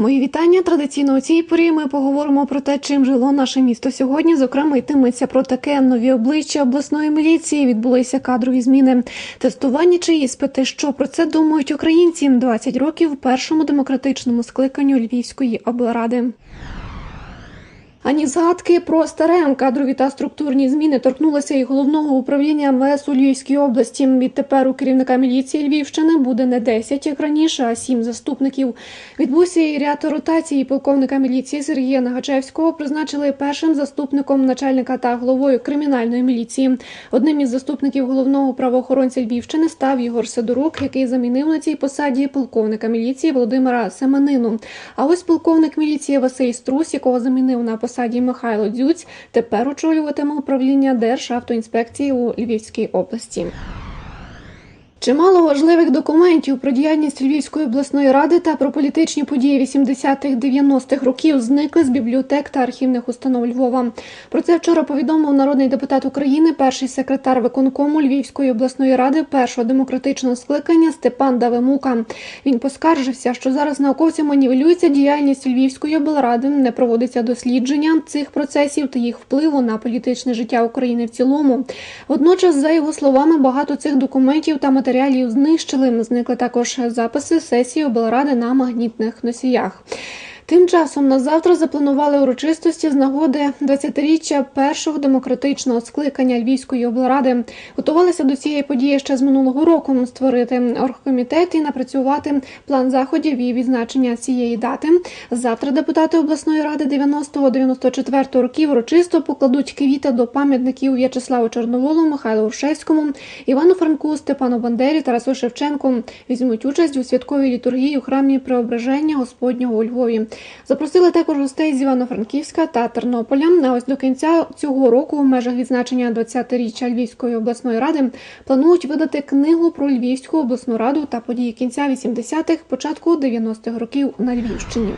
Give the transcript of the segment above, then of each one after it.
Мої вітання. Традиційно у цій порі ми поговоримо про те, чим жило наше місто сьогодні. Зокрема, йтиметься про таке нові обличчя обласної міліції. Відбулися кадрові зміни, тестування чи іспити. Що про це думають українці? 20 років першому демократичному скликанню Львівської облради. Ані згадки про старе кадрові та структурні зміни торкнулися і головного управління МВС у Львівській області. Відтепер у керівника міліції Львівщини буде не 10, як раніше, а 7 заступників. Відбувся і ряд ротацій. Полковника міліції Сергія Нагачевського призначили першим заступником начальника та головою кримінальної міліції. Одним із заступників головного правоохоронця Львівщини став Ігор Сидорук, який замінив на цій посаді полковника міліції Володимира Семенину. А ось полковник міліції Василь Струс, якого замінив на посаді Михайло Дзюць, тепер очолюватиме управління Державтоінспекції у Львівській області. Чимало важливих документів про діяльність Львівської обласної ради та про політичні події 80-х-90-х років зникли з бібліотек та архівних установ Львова. Про це вчора повідомив народний депутат України, перший секретар виконкому Львівської обласної ради першого демократичного скликання Степан Давимука. Він поскаржився, що зараз науковцями нівелюється діяльність Львівської облради, не проводиться дослідження цих процесів та їх впливу на політичне життя України в цілому. Водночас, за його словами, багато цих документів та матеріалів матеріалів знищили. Зникли також записи сесії облради на магнітних носіях. Тим часом на завтра запланували урочистості з нагоди 20-річчя першого демократичного скликання Львівської облради. Готувалися до цієї події ще з минулого року створити оргкомітет і напрацювати план заходів і відзначення цієї дати. Завтра депутати обласної ради 90-94 років урочисто покладуть квіти до пам'ятників В'ячеславу Чорноволу, Михайлу Уршевському, Івану Франку, Степану Бандері, Тарасу Шевченку. Візьмуть участь у святковій літургії у храмі Преображення Господнього у Львові. Запросили також гостей з Івано-Франківська та Тернополя. А ось до кінця цього року, у межах відзначення 20-річчя Львівської обласної ради, планують видати книгу про Львівську обласну раду та події кінця 80-х, початку 90-х років на Львівщині.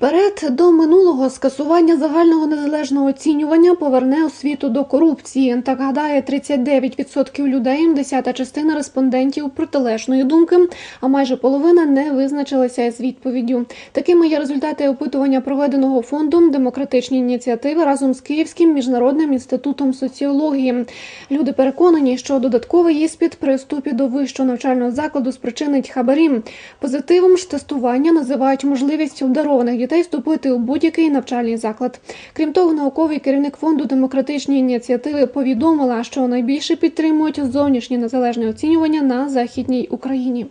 Вперед до минулого скасування загального незалежного оцінювання поверне освіту до корупції. Так гадає 39% людей, десята частина респондентів протилежної думки, а майже половина не визначилася з відповіддю. Такими є результати опитування проведеного фондом демократичні ініціативи разом з Київським міжнародним інститутом соціології. Люди переконані, що додатковий іспит при вступі до вищого навчального закладу спричинить хабарі. Позитивом ж тестування називають можливість обдарованих дітей вступити у будь-який навчальний заклад. Крім того, науковий керівник фонду демократичні ініціативи повідомила, що найбільше підтримують зовнішнє незалежне оцінювання на західній Україні.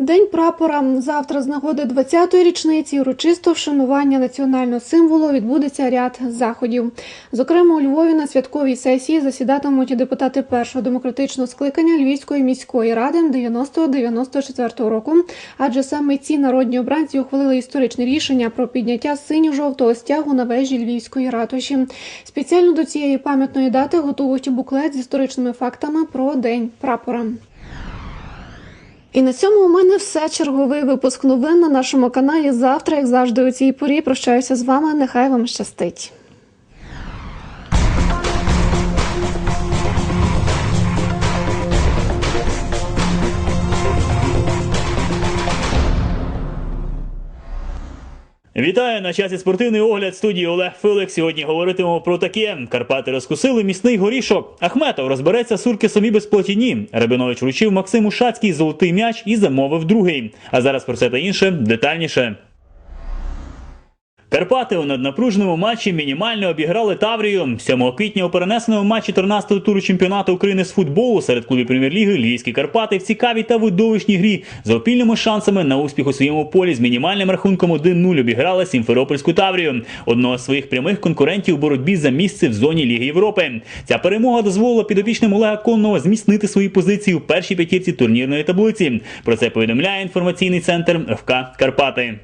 День прапора завтра з нагоди 20-ї річниці урочисто вшанування національного символу відбудеться ряд заходів. Зокрема, у Львові на святковій сесії засідатимуть депутати першого демократичного скликання Львівської міської ради 90-94 року. Адже саме ці народні обранці ухвалили історичне рішення про підняття синьо-жовтого стягу на вежі Львівської ратуші. Спеціально до цієї пам'ятної дати готують буклет з історичними фактами про день прапора. І на цьому у мене все. Черговий випуск новин на нашому каналі. Завтра, як завжди, у цій порі прощаюся з вами. Нехай вам щастить. Вітаю на часі спортивний огляд студії Олег Филик. Сьогодні говоритимемо про таке. Карпати розкусили міцний горішок. Ахметов розбереться сурки самі без платіні. Рабинович вручив Максиму Шацький золотий м'яч і замовив другий. А зараз про це та інше детальніше. Карпати у наднапружному матчі мінімально обіграли Таврію. 7 квітня у перенесеному матчі 13-го туру чемпіонату України з футболу серед клубів прем'єр-ліги Львівські Карпати в цікавій та видовищній грі з опільними шансами на успіх у своєму полі з мінімальним рахунком 1-0 обіграли Сімферопольську Таврію, одного з своїх прямих конкурентів у боротьбі за місце в зоні Ліги Європи. Ця перемога дозволила підопічним Олега Конного зміцнити свої позиції у першій п'ятірці турнірної таблиці. Про це повідомляє інформаційний центр ФК Карпати.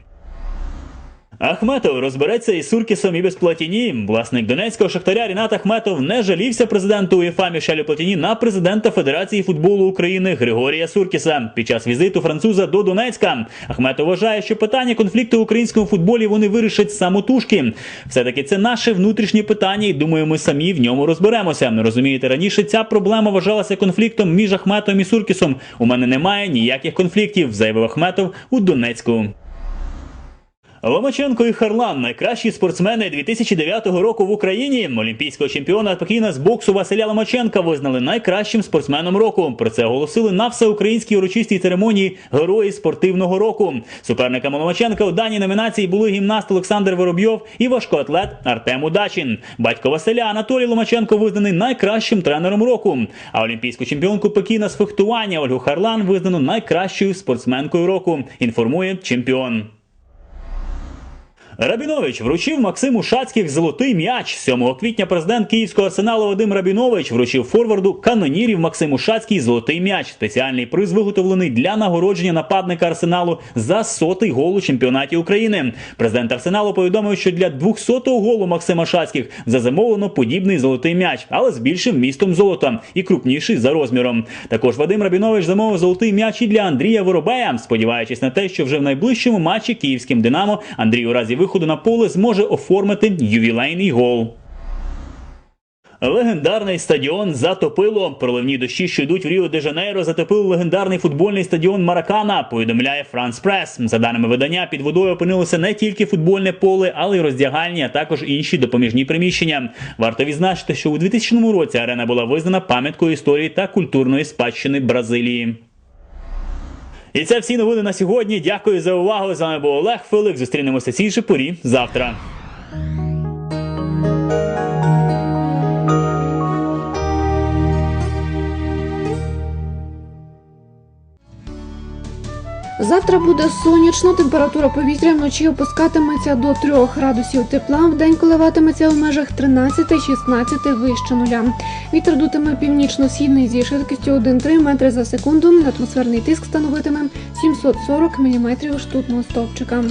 Ахметов розбереться із Суркісом і без Платіні. Власник донецького шахтаря Рінат Ахметов не жалівся президенту УЄФА Мішелю Платіні на президента Федерації футболу України Григорія Суркіса під час візиту француза до Донецька. Ахметов вважає, що питання конфлікту в українському футболі вони вирішать самотужки. Все таки це наше внутрішнє питання, і думаю, ми самі в ньому розберемося. Розумієте, раніше ця проблема вважалася конфліктом між Ахметом і Суркісом. У мене немає ніяких конфліктів, заявив Ахметов у Донецьку. Ломаченко і Харлан найкращі спортсмени 2009 року в Україні. Олімпійського чемпіона Пекіна з боксу Василя Ломаченка визнали найкращим спортсменом року. Про це оголосили на всеукраїнській урочистій церемонії Герої спортивного року. Суперниками Ломаченка у даній номінації були гімнаст Олександр Воробйов і важкоатлет Артем Удачин. Батько Василя Анатолій Ломаченко визнаний найкращим тренером року. А олімпійську чемпіонку Пекіна з фехтування Ольгу Харлан визнано найкращою спортсменкою року. Інформує чемпіон. Рабінович вручив Максиму Шацьких золотий м'яч. 7 квітня президент Київського арсеналу Вадим Рабінович вручив форварду канонірів Максиму Шацький золотий м'яч. Спеціальний приз виготовлений для нагородження нападника арсеналу за сотий гол у чемпіонаті України. Президент арсеналу повідомив, що для 200-го голу Максима Шацьких зазамовлено подібний золотий м'яч, але з більшим містом золота і крупніший за розміром. Також Вадим Рабінович замовив золотий м'яч і для Андрія Воробея, сподіваючись на те, що вже в найближчому матчі київським Динамо Андрій у разі виходу на поле зможе оформити ювілейний гол. Легендарний стадіон затопило. Проливні дощі, що йдуть в Ріо де Жанейро, затопили легендарний футбольний стадіон Маракана. Повідомляє Франс Прес. За даними видання, під водою опинилося не тільки футбольне поле, але й роздягальні, а також інші допоміжні приміщення. Варто відзначити, що у 2000 році арена була визнана пам'яткою історії та культурної спадщини Бразилії. І це всі новини на сьогодні. Дякую за увагу. З вами був Олег Филик. Зустрінемося цій же порі завтра. Завтра буде сонячно, температура повітря вночі опускатиметься до 3 градусів тепла, в день коливатиметься в межах 13-16 вище нуля. Вітер дутиме північно-східний зі швидкістю 1,3 метри за секунду. Атмосферний тиск становитиме 740 мм штутного стовпчика.